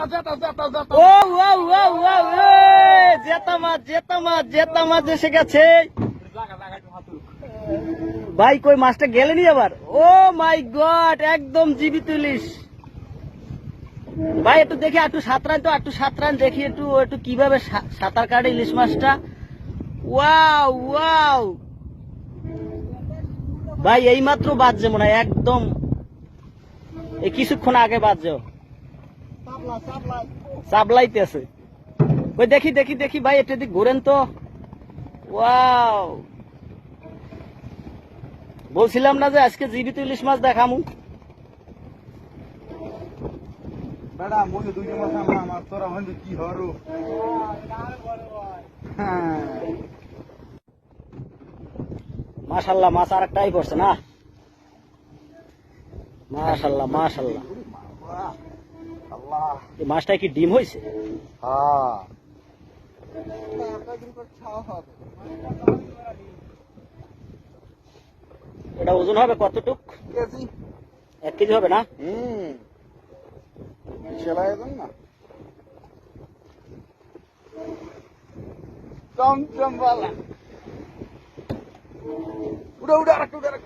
ও ও ভাই, কই, মাছটা গেলেনি আবার? ও মাই গড, একদম জীবিত ভাই, একটু দেখি, একটু তো, একটু দেখি একটু একটু কীভাবে সাঁতার কাটে ইলিশ মাছটা। ওয়াও ভাই এই মাত্র বাজছে মনে হয়, একদম। এই কিছুক্ষণ আগে বাজছে। সাবলাইতেছে। ওই দেখি দেখি দেখি ভাই এটা দিক ঘুরেন তো। ওয়াও। বলছিলাম না যে আজকে জীবিত ইলিশ মাছ দেখামু। হ্যাঁ। মাশাল্লাহ মাছ আর একটাই পড়ছে না? মাশাল্লাহ মাশাল্লাহ। আল্লাহ। এই মাছটা কি ডিম হয়েছে? হ্যাঁ। এটা ওজন হবে কতটুক? কেজি। এক কেজি হবে না? হুম। সেলাই না। চমচম বালা। উড়া উড়া রাখ উড়া রাখ